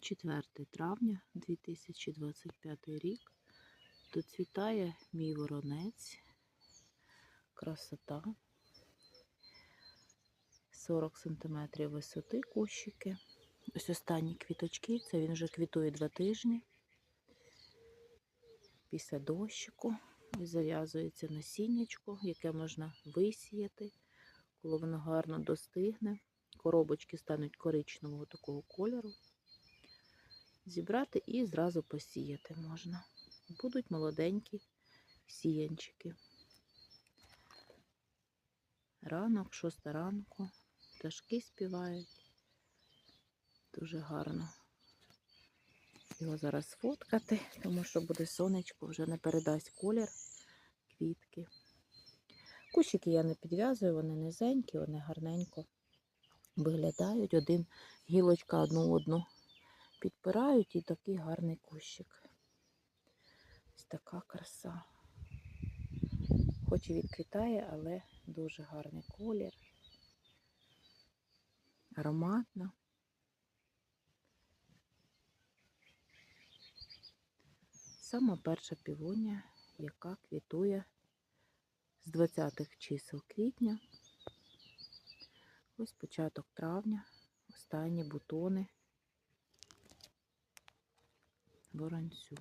4 травня 2025 рік. Доцвітає мій воронець. Красота. 40 см висоти кущики. Ось останні квіточки. Це він вже квітує два тижні. Після дощику. Зав'язується насіннячко, яке можна висіяти, коли воно гарно достигне. Коробочки стануть коричневого такого кольору. Зібрати і зразу посіяти можна. Будуть молоденькі сіянчики. Ранок, шоста ранку, пташки співають. Дуже гарно його зараз фоткати, тому що буде сонечко, вже не передасть колір квітки. Кущики я не підв'язую, вони низенькі, вони гарненько виглядають. Один гілочка одну одну підпирають і такий гарний кущик. Ось така краса. Хоч і відквітає, але дуже гарний колір. Ароматна. Сама перша півонія, яка квітує з 20-х чисел квітня. Ось початок травня, останні бутони воронцю.